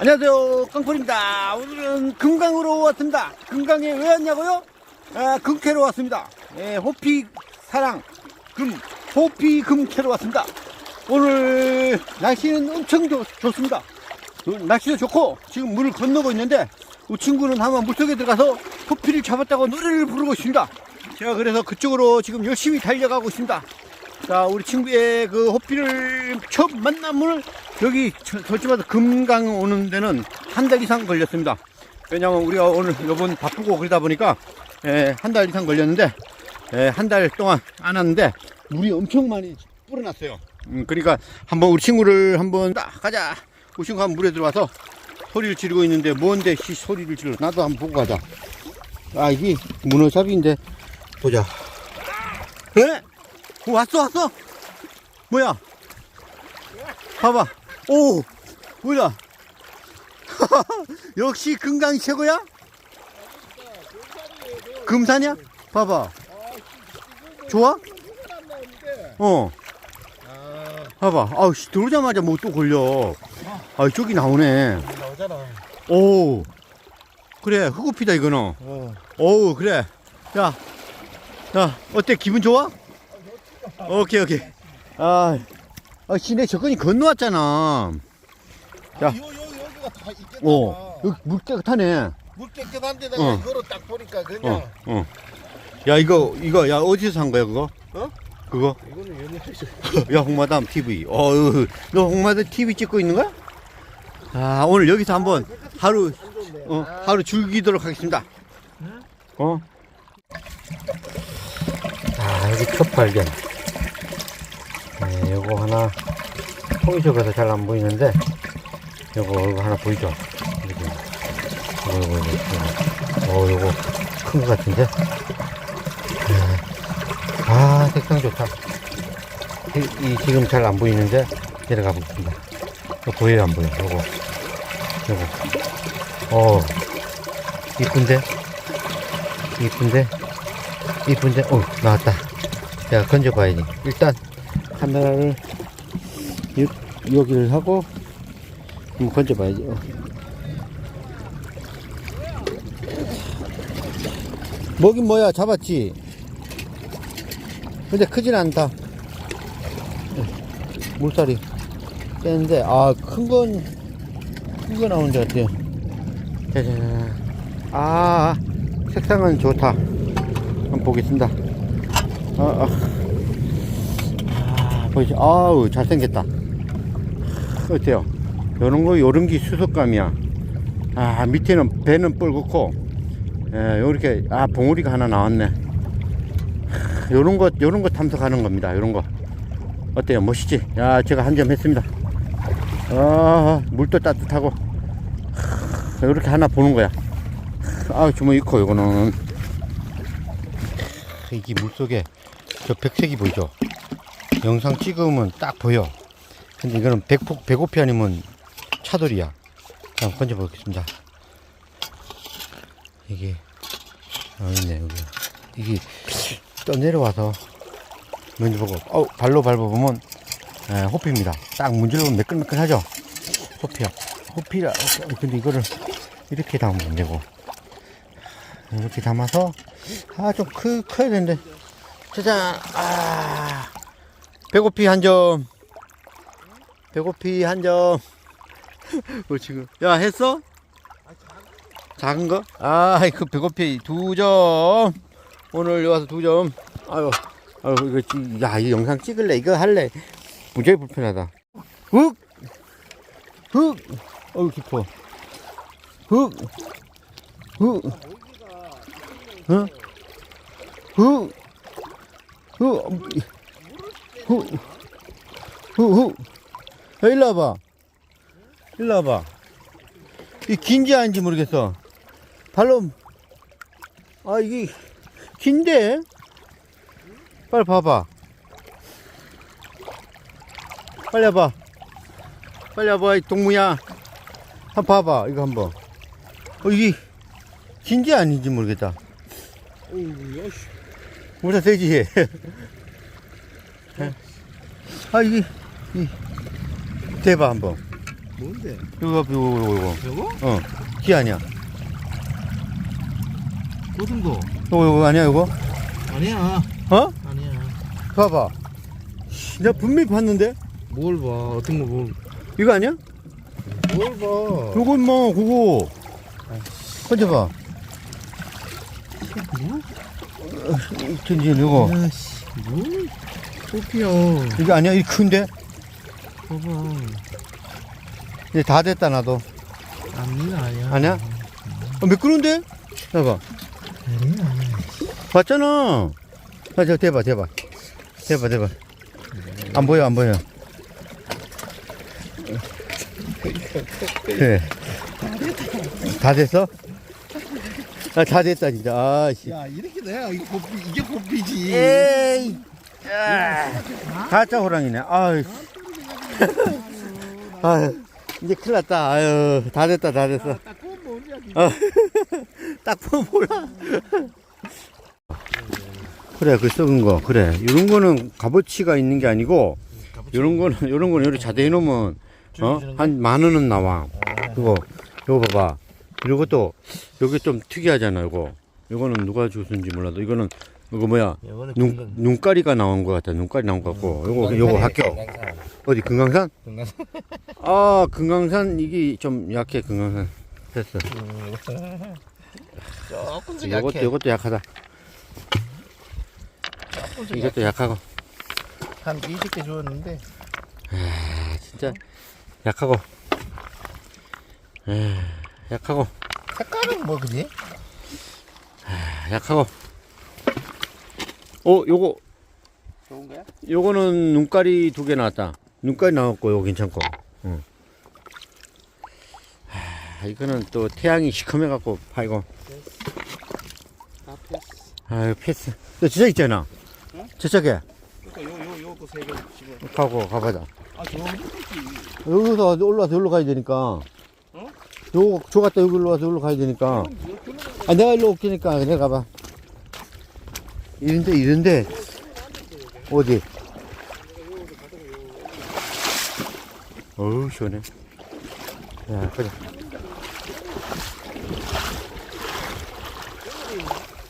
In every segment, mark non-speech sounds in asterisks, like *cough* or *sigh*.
안녕하세요. 깡풀입니다. 오늘은 금강으로 왔습니다. 금강에 왜 왔냐고요? 아, 금캐로 왔습니다. 예, 호피 사랑 금 호피 금캐로 왔습니다. 오늘 날씨는 엄청 좋, 좋습니다. 어, 날씨도 좋고 지금 물을 건너고 있는데 이 친구는 한번 물속에 들어가서 호피를 잡았다고 노래를 부르고 있습니다. 제가 그래서 그쪽으로 지금 열심히 달려가고 있습니다 자, 우리 친구의 그 호피를 처음 만남을 여기 저- 절집마다 금강 오는 데는 한 달 이상 걸렸습니다. 왜냐면 우리가 오늘 요번 바쁘고 그러다 보니까 한 달 이상 걸렸는데 한 달 동안 안 왔는데 물이 엄청 많이 불어났어요. 음, 그러니까 한번 우리 친구를 한번 딱 가자. 우리 친구 한번 물에 들어와서 소리를 지르고 있는데 뭔데 시 소리를 질러 나도 한번 보고 가자. 아 이게 문어잡이인데 보자. 에? 오, 왔어, 왔어? 뭐야? 봐봐. 오, 뭐야? *laughs* 역시 금강이 최고야? 금산이야? 봐봐. 좋아? 어. 봐봐. 아우, 씨, 들어오자마자 뭐 또 걸려. 아, 저기 나오네. 나오잖아. 오. 그래, 흑우피다, 이거는. 어. 어우 그래 야, 야 어때 기분 좋아? 오케이 오케이 아, 아 시내 저건이 건너왔잖아 야. 야. 요, 요, 여기가 다 있겠다. 어 여기 물 깨끗하네 물 깨끗한 데다가 어. 이거로 딱 보니까 그냥. 어 어 야 이거 이거 야 어디서 산 거야 그거? 어? 그거? 이거는 연예에서. *laughs* 야 홍마담 TV 어너 홍마담 TV 찍고 있는 거야? 아 오늘 여기서 한번 하루. 어 아, 하루 즐기도록 하겠습니다 어? 아, 여기 첫 발견. 네, 요거 하나, 통이 적어서 잘 안 보이는데, 요거, 요거 하나 보이죠? 여기. 요거, 요거, 요거. 어, 요거 큰것 같은데? 네. 아, 색상 좋다. 이, 이 지금 잘 안 보이는데, 내려가 보겠습니다. 이거 보여요, 안 보여? 요거. 요거. 어, 이쁜데? 이쁜데? 이쁜데? 어, 나왔다. 자, 건져봐야지. 일단, 카메라를, 여, 여기를 하고, 한번 건져봐야지. 어. 뭐긴 뭐야, 잡았지? 근데 크진 않다. 어, 물살이 떼는데, 아, 큰 건, 큰 거 나오는 것 같아요. 짜잔. 아, 색상은 좋다. 한번 보겠습니다. 아, 아. 아, 보이죠? 아우, 잘생겼다. 어때요? 요런 거, 요런 게 수석감이야. 아, 밑에는 배는 뻘겋고, 예, 요렇게, 아, 봉우리가 하나 나왔네. 하, 요런 거, 요런 거 탐색하는 겁니다. 요런 거. 어때요? 멋있지? 야, 제가 한 점 했습니다. 아, 물도 따뜻하고. 하, 요렇게 하나 보는 거야. 아, 주먹 있고, 요거는. 이게 물속에 저 백색이 보이죠? 영상 찍으면 딱 보여. 근데 이거는 백폭, 배고피 아니면 차돌이야. 한번 건져보겠습니다. 이게, 아, 있네, 여기. 이게 떠내려와서 뭔지 보고, 어 발로 밟아보면, 에, 호피입니다. 딱 문질러보면 매끈매끈하죠? 호피야. 호피라, 어, 근데 이거를 이렇게 담으면 안 되고. 이렇게 담아서 아 좀 크, 커야 되는데 짜잔 아 배고피 한 점 배고피 한점 *laughs* 뭐 지금 야 했어? 작은 거? 아 그 배고피 두 점 오늘 와서 두 점 아유 아유 이거 찌- 야, 이 영상 찍을래 이거 할래 무지하게 불편하다 흑! 흑! 어우 깊어 흑! 흑! 어? 후, 후, 후, 후, 후. 야, 일로 와봐. 일로 와봐. 이 긴지 아닌지 모르겠어. 발로, 아, 이게 긴데? 빨리 봐봐. 빨리 와봐. 빨리 와봐, 이 동무야. 한번 봐봐, 이거 한 번. 어, 이게 긴지 아닌지 모르겠다. 어우, 야, 씨. 모자 세지. 아 이게 이 대봐 한번. 뭔데? 이거, 이거, 이거, 이거. 요거? 어, 기 아니야. 고등도? 이거, 이거 아니야, 이거? 아니야. 어? 아니야. 봐봐. 내가 분명히 봤는데? 뭘 봐? 어떤 거 뭘? 이거 아니야? 뭘 봐? 요건 뭐, 그거. 던져봐. 뭐? 전진, 이거. 야씨, 뭘? 토피야. 이거 아니야? 이 큰데? 봐봐. 이제 다 됐다, 나도. 아니야, 아니야. 아니야? 어, 미끄러운데? 봐봐. 아니야. 봤잖아. 아, 저, 대봐, 대봐. 대봐, 대봐. 안 보여, 안 보여. 그래. 다 됐어? 아, 다 됐다, 진짜. 아, 씨. 야, 이렇게 돼야 이게 고삐, 이게 고삐지. 가짜 호랑이네. 아유. 아유. 이제 큰일 났다. 아유. 다 됐다, 다 됐어. 어. *laughs* 딱 보면 몰라. 그래, 그 썩은 거. 그래. 이런 거는 값어치가 있는 게 아니고, 이런 거는, 이런 거는 여기 자대해 놓으면, 어? 한 만 원은 나와. 그거, 이거 봐봐. 이런 것도, 여기 좀 특이하잖아, 이거. 이거는 누가 주는지 몰라도, 이거는, 이거 뭐야. 눈, 눈가리가 나온 것 같아. 눈가리 나온 것 같고. 요거, 요거 학교. 어디, 금강산? 금강산. *laughs* 아, 금강산, 이게 좀 약해, 금강산. 됐어. 조금 더 이것도, 약해. 이것도 약하다. 조금 더 이것도 약해. 약하고. 한 20개 주었는데. 아, 진짜 약하고. 에이, 약하고. 색깔은 뭐 그지? 아, 약하고. 어, 요거, 좋은 거야? 요거는 눈깔이 두 개 나왔다. 눈깔이 나왔고, 요거 괜찮고. 응. 아, 이거는 또 태양이 시커매갖고 파이고. 다 패스. 아유, 패스. 너 진짜 있잖아. 응? 저쪽에. 그러니까 요, 요, 요거 세개 지금. 가고, 가보자. 아. 여기서 올라와서 여기로 가야 되니까. 어? 요, 저 갔다 여기로 와서 여기로 가야 되니까. 아, 내가 일로 올게니까, 내가 가봐. 이런데, 이런데, 어디? 어우, 시원해. 야, 가자.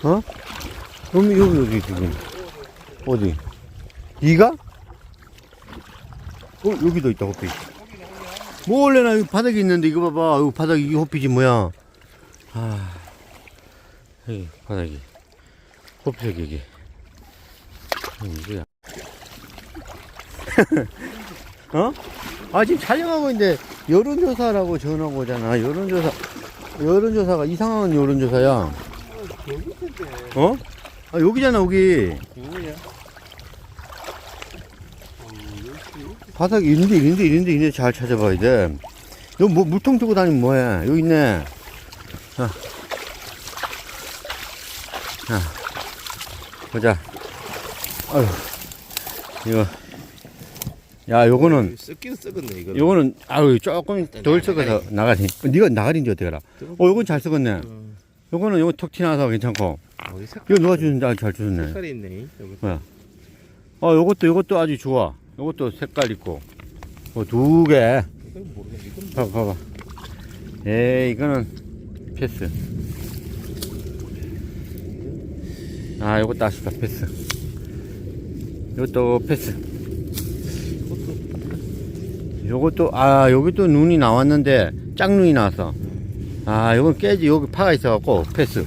어? 여기, 여기, 여기, 지금. 어디? 이가? 어, 여기도 있다, 호피. 뭐, 원래나 여기 바닥에 있는데, 이거 봐봐. 여기 바닥, 이게 호피지, 뭐야. 아, 여기, 바닥이. 여기. 음, 이거야. 어? 아, 지금 촬영하고 있는데, 여론조사라고 전화가 오잖아. 여론조사. 여론조사가 이상한 여론조사야. 어? 아, 여기잖아, 여기. 바닥에 있는데, 있는데, 있는데, 있는데 잘 찾아봐야 돼. 너 뭐, 물통 들고 다니면 뭐해? 여기 있네. 자. 자. 보자. 아유. 이거. 야, 요거는, 썩긴 썩었네, 이거. 요거는, 아유, 조금 덜 썩어서 나가리. 네가 나가리인지 어떻게 알아? 어, 요건 잘 썩었네. 음, 요거는 요거 톡 튀나서 괜찮고. 색깔, 이거 누가 주는지 아주 잘 주셨네. 색깔이 있네. 여기. 어, 요것도, 요것도 아주 좋아. 요것도 색깔 있고. 뭐, 두 개. 봐봐, 봐봐. 에이, 이거는 패스. 아, 요것도 아쉽다, 패스. 요것도 패스. 요것도, 아, 여기 또 눈이 나왔는데, 짝눈이 나왔어. 아, 요건 깨지, 여기 파가 있어갖고, 패스.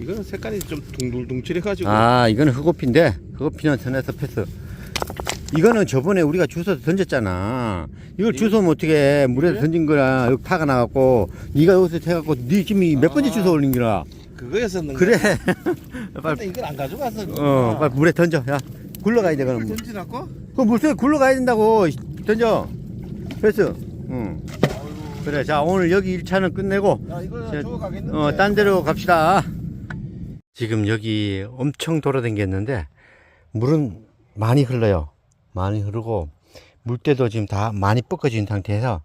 이거는 색깔이 좀 둥글둥칠해가지고. 아, 이거는 흑오피인데, 흑오피는 선에서 패스. 이거는 저번에 우리가 주워서 던졌잖아. 이걸 주워면 어떻게 해. 물에 그래? 던진 거라, 여기 파가 나갖고, 네가 여기서 해갖고, 네 지금 몇 번째 아. 주워 올린 거라. 그거였었는데. 그래. 근데 *laughs* 빨리, 이걸 안 가져갔어. 어, 빨리 물에 던져. 야, 굴러가야 돼, 그럼. 던지라고? 그 물속에 굴러가야 된다고. 던져. 패스. 응. 그래, 자, 오늘 여기 1차는 끝내고, 야, 이거 저- 가겠는데. 어, 딴 데로 갑시다. 지금 여기 엄청 돌아다녔는데, 물은 많이 흘러요. 많이 흐르고, 물때도 지금 다 많이 뻗어진 상태에서,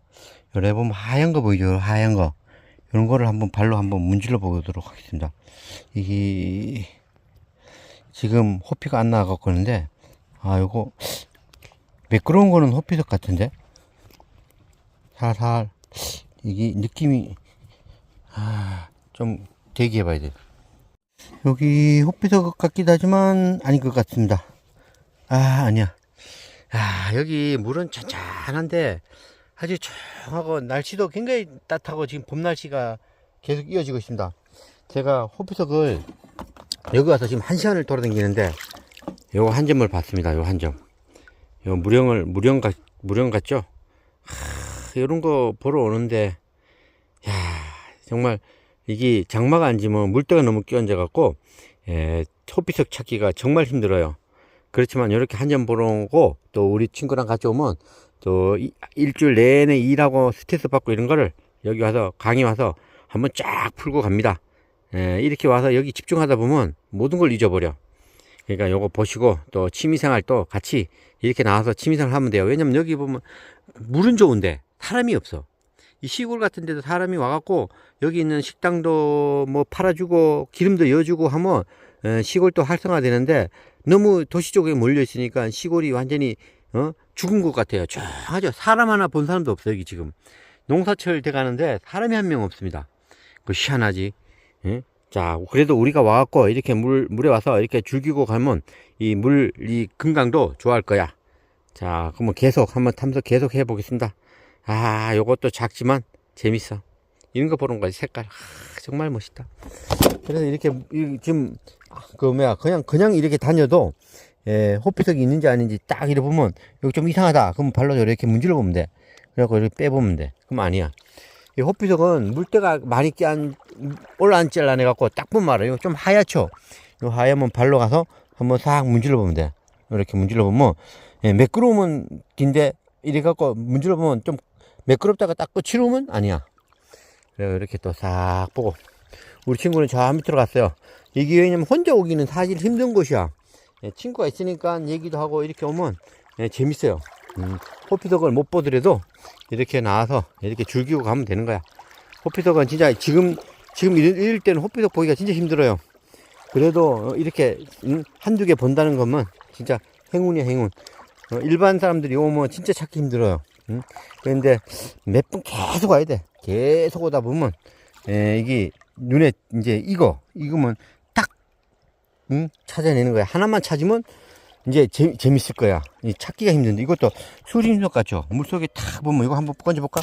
여기 보면 하얀 거 보이죠? 하얀 거. 이런 거를 한번 발로 한번 문질러 보도록 하겠습니다. 이게, 지금 호피가 안 나가고 있는데, 아, 요거, 매끄러운 거는 호피석 같은데? 살살 이게 느낌이 아, 좀 대기해 봐야 돼. 여기 호피석 같기도 하지만 아닌 것 같습니다. 아, 아니야. 아, 여기 물은 잔잔한데 아주 조용하고 날씨도 굉장히 따뜻하고 지금 봄 날씨가 계속 이어지고 있습니다. 제가 호피석을 여기 와서 지금 한 시간을 돌아다니는데 요거 한 점을 봤습니다. 요 한 점. 요 무령을 무령 같 무령 같죠? 하, 이런 거 보러 오는데 야 정말 이게 장마가 안 지면 물때가 너무 끼얹어 갖고 예, 호피석 찾기가 정말 힘들어요. 그렇지만 이렇게 한 점 보러 오고 또 우리 친구랑 같이 오면 또 이- 일주일 내내 일하고 스트레스 받고 이런 거를 여기 와서 강의 와서 한번 쫙 풀고 갑니다. 예, 이렇게 와서 여기 집중하다 보면 모든 걸 잊어버려. 그러니까 요거 보시고 또 취미생활 또 같이 이렇게 나와서 취미생활 하면 돼요. 왜냐면 여기 보면 물은 좋은데 사람이 없어. 이 시골 같은 데도 사람이 와갖고 여기 있는 식당도 뭐 팔아주고 기름도 여주고 하면 에, 시골도 활성화되는데 너무 도시 쪽에 몰려 있으니까 시골이 완전히 어? 죽은 것 같아요. 쫙하죠. 사람 하나 본 사람도 없어요. 여기 지금 농사철 돼 가는데 사람이 한 명 없습니다. 그 희한하지. 예? 자, 그래도 우리가 와갖고 이렇게 물, 물에 와서 이렇게 즐기고 가면 이 물, 이 금강도 좋아할 거야. 자, 그러면 계속 한번 탐색 계속 해보겠습니다. 아, 요것도 작지만 재밌어. 이런 거 보는 거지, 색깔. 아, 정말 멋있다. 그래서 이렇게, 이- 지금, 아, 그 뭐야, 그냥, 그냥 이렇게 다녀도, 예, 호피석이 있는지 아닌지 딱 이래 보면, 여기 좀 이상하다. 그럼 발로 이렇게 문질러 보면 돼. 그래갖고 이렇게 빼보면 돼. 그럼 아니야. 이 호피석은 물때가 많이 끼안 올라앉지 않아 갖고 딱 보면 알아요. 좀 하얗죠. 요 하얗면 발로 가서 한번 싹 문질러 보면 돼. 이렇게 문질러 보면 예, 매끄러우면 긴데 이래 갖고 문질러 보면 좀 매끄럽다가 딱 끝이 오면 아니야. 그래 이렇게 또 싹 보고 우리 친구는 저 밑으로 갔어요. 이게 왜냐면 혼자 오기는 사실 힘든 곳이야. 예, 친구가 있으니까 얘기도 하고 이렇게 오면 예, 재밌어요. 음, 호피석을 못 보더라도 이렇게 나와서 이렇게 즐기고 가면 되는 거야. 호피석은 진짜 지금 지금 이럴, 때는 호피석 보기가 진짜 힘들어요. 그래도 어, 이렇게 음, 한두 개 본다는 것만 진짜 행운이야 행운. 어, 일반 사람들이 오면 진짜 찾기 힘들어요. 음? 그런데 몇분 계속 와야 돼. 계속 오다 보면 에, 이게 눈에 이제 익어 익으면 딱 음, 찾아내는 거야. 하나만 찾으면 이제 재, 재밌을 거야. 이 찾기가 힘든데 이것도 수림석 같죠? 물속에 탁 보면 이거 한번 건져볼까?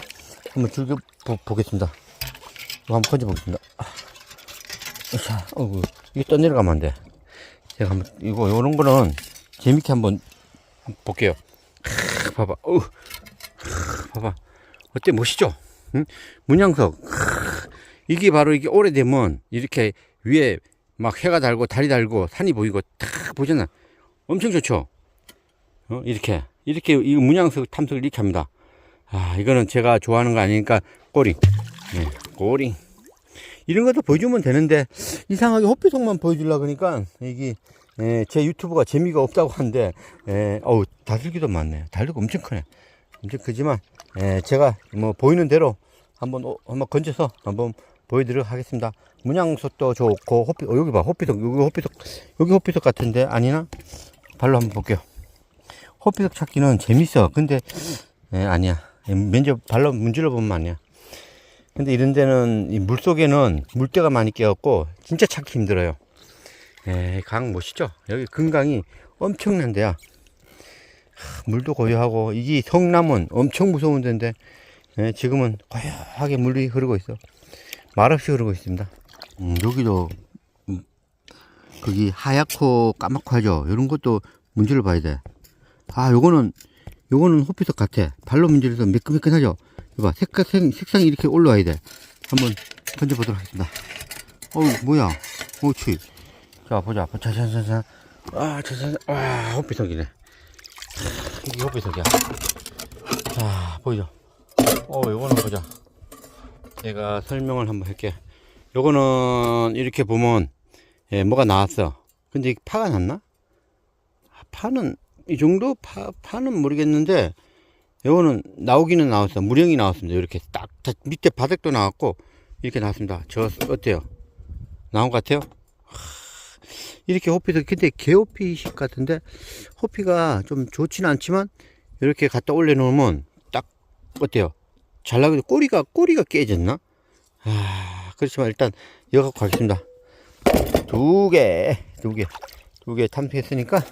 한번 즐겨 보, 보겠습니다. 이거 한번 건져보겠습니다. 아, 자, 어구, 이게 떠내려가면 안 돼. 제가 한번 이거 요런 거는 재밌게 한번 볼게요. 크, 봐봐, 어, 봐봐, 어때 멋있죠? 응? 문양석. 크, 이게 바로 이게 오래되면 이렇게 위에 막 해가 달고 달이 달고 산이 보이고 탁 보잖아. 엄청 좋죠. 어, 이렇게 이렇게 이 문양석 탐색을 이렇게 합니다. 아 이거는 제가 좋아하는 거 아니니까 꼬링, 예, 꼬링. 이런 것도 보여주면 되는데 이상하게 호피석만 보여주려 그러니까 이게 예, 제 유튜브가 재미가 없다고 하는데 예, 어우 다슬기도 많네. 다슬기 엄청 크네. 엄청 크지만 예, 제가 뭐 보이는 대로 한번 어, 한번 건져서 한번 보여드리도록 하겠습니다. 문양석도 좋고 호피 어, 여기 봐 호피석 여기 호피석 여기 호피석 같은데 아니나 발로 한번 볼게요. 호피석 찾기는 재밌어. 근데 예, 아니야. 예, 면접 발로 문질러 보면 아니야. 근데 이런 데는 이 물속에는 물때가 많이 끼었고 진짜 찾기 힘들어요. 예, 강 멋있죠? 여기 금강이 엄청난 데야. 하, 물도 고요하고 이게 성남은 엄청 무서운 데인데 예, 지금은 고요하게 물이 흐르고 있어. 말없이 흐르고 있습니다. 음, 여기도 음, 거기 하얗고 까맣고 하죠. 이런 것도 문질러 봐야 돼. 아, 요거는 요거는 호피석 같아. 발로 문질러서 매끈매끈하죠. 이봐, 색깔 색, 색상이 이렇게 올라와야 돼. 한번 던져 보도록 하겠습니다. 어우, 뭐야? 오치. 자, 보자. 자, 자, 자, 자. 아, 자, 자, 자. 와, 호피석이네. 하, 이게 호피석이야. 자, 보이죠? 어, 요거는 보자. 제가 설명을 한번 할게. 요거는 이렇게 보면, 예, 뭐가 나왔어. 근데 파가 났나? 아, 파는, 이 정도? 파, 파는 모르겠는데, 요거는 나오기는 나왔어. 무령이 나왔습니다. 이렇게 딱, 다- 밑에 바닥도 나왔고, 이렇게 나왔습니다. 저, 어때요? 나온 것 같아요? 하, 이렇게 호피도, 근데 개호피식 같은데, 호피가 좀 좋지는 않지만, 이렇게 갖다 올려 놓으면, 딱, 어때요? 잘 나가는데 꼬리가 꼬리가 깨졌나? 아 그렇지만 일단 이거 갖고 가겠습니다. 두 개, 두 개, 두 개 탐색했으니까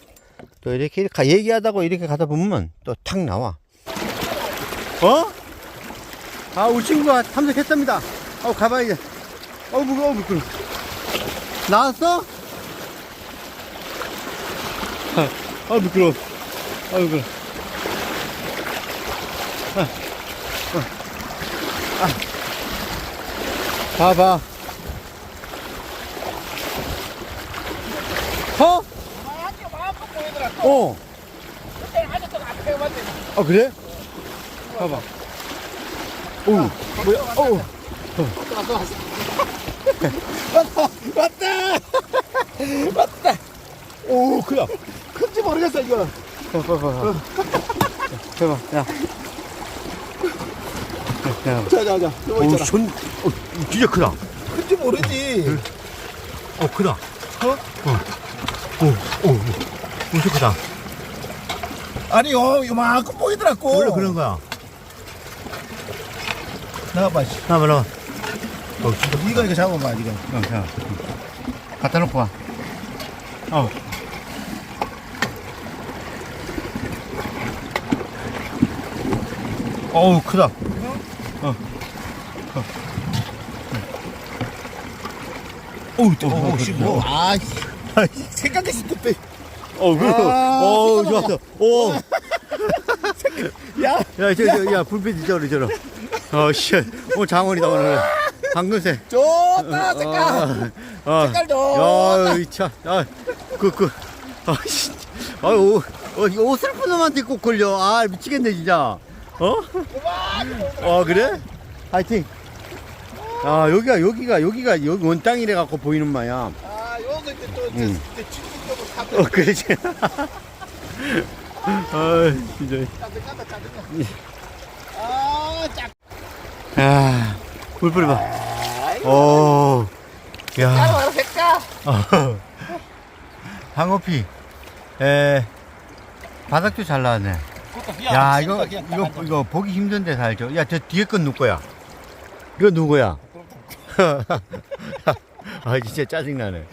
또 이렇게 가- 얘기하다가 이렇게 가다 보면 또 탁 나와. 어? 아 우리 친구가 탐색했답니다. 어 가봐야 돼. 어 무거워 무거워. 나왔어? 아, 아 미끄러워. 아 미끄러워. 봐봐. 어? 어. 아 그래? 봐봐. 오, 뭐야? 어. 왔다, 왔다, 왔다. 오, 그야. 큰지 모르겠어 이거. 봐봐, 봐봐. 봐봐, 야. 야. 자, 자, 자. 이거 오, 있잖아. 손, 어, 진짜 크다. 큰지 모르지. 어, 크다. 어? 오, 오, 엄청 크다. 아니 요, 요만큼 보이더라고. 원래 그런 거야. 나와봐, 씨. 나봐, 나봐. 어, 진짜 네가 이거 잡아봐, 네가. 어, 자. 갖다 놓고 와. 어. 어우, 크다. 어. 어. 어우, 또, 어, 씨, 뭐. 아. 생각했을 때 빼. 어, 그래. 아, 어. 좋았어. 오. 야, 야, 저, 저, 야, 불빛이 저러, 저러. 어, 씨. 오, 장원이다, 오늘. 방금새. 좋다, 색깔. 어, 색깔도. 야, 이 차. 아, 그, 그. 아, 씨. 아, 오, 어, 이거 옷 슬픈 놈한테 꼭 걸려. 아, 미치겠네, 진짜. 어? 어, 그래? 화이팅. 아, 여기가, 여기가, 여기가, 여기 원땅이래 갖고 보이는 마야. 아, 여기서 이제 또, 응. 다 어, 그렇지. *laughs* 아, 진짜. 짜증나. 아, 짝. 아, 물뿌리 봐. 아이고. 오, 야. 색깔. 어, 방어피. 에, 바닥도 잘 나왔네. 야, 이거, 이거, 이거 보기 힘든데 살죠. 야, 저 뒤에 건 누구야? 이거 누구야? *laughs* 아, 진짜 짜증나네.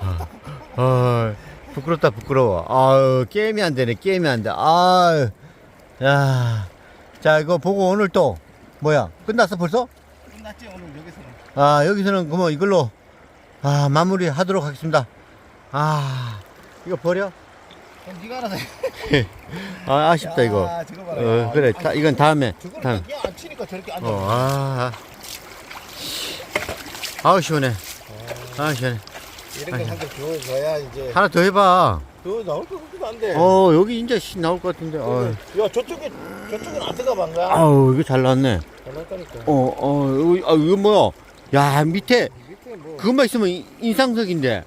아, 아, 부끄럽다, 부끄러워. 아유, 게임이 안 되네, 게임이 안 돼. 아유, 야. 자, 이거 보고 오늘 또, 뭐야? 끝났어, 벌써? 끝났지, 오늘 여기서는. 아, 여기서는 그뭐 이걸로, 아, 마무리 하도록 하겠습니다. 아, 이거 버려? 그럼 네가 알아서 해. *laughs* 아, 아쉽다, 이거. 야, 저거 봐라. 어, 야, 그래. 아니, 다, 이건 다음에. 저거는 다음에. 그냥 안 치니까 저렇게 앉아. 어, 아. 아 우, 시원해. 아, 시원해. 이런 거 한개 주워줘야 이제. 하나 더 해봐. 그거 나올 것 같기도 한데. 어, 여기 이제 씨 나올 것 같은데. 어. 야, 저쪽에, 저쪽은 안 들어가본 거야? 아우, 이거 잘 나왔네. 잘 나왔다니까. 어, 어, 여기, 아, 이거 뭐야. 야, 밑에 밑에 뭐. 그것만 있으면 이- 인상석인데.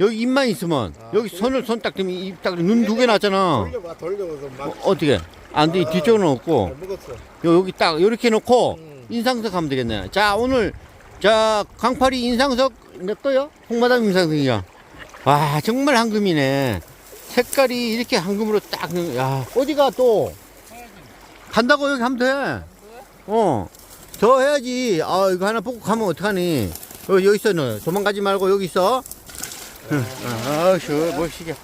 여기 입만 있으면. 아, 여기 그- 손을 손딱 대면 입 딱, 눈 두개 났잖아. 돌려봐, 돌려서 막. 어, 어떻게? 안 돼. 아, 뒤쪽은 없고. 잘 먹었어. 요, 여기 딱, 요렇게 놓고. 음. 인상석 하면 되겠네. 자, 오늘, 자, 강파리 인상석 몇 거요? 홍마담 인상석이야. 와, 정말 황금이네. 색깔이 이렇게 황금으로 딱, 넣- 야, 어디가 또? 간다고 여기 하면 돼. 어. 더 해야지. 아, 이거 하나 뽑고 가면 어떡하니. 어, 여기 있어, 너. 도망가지 말고 여기 있어. 응. 아, 쉬, 뭐, 시계.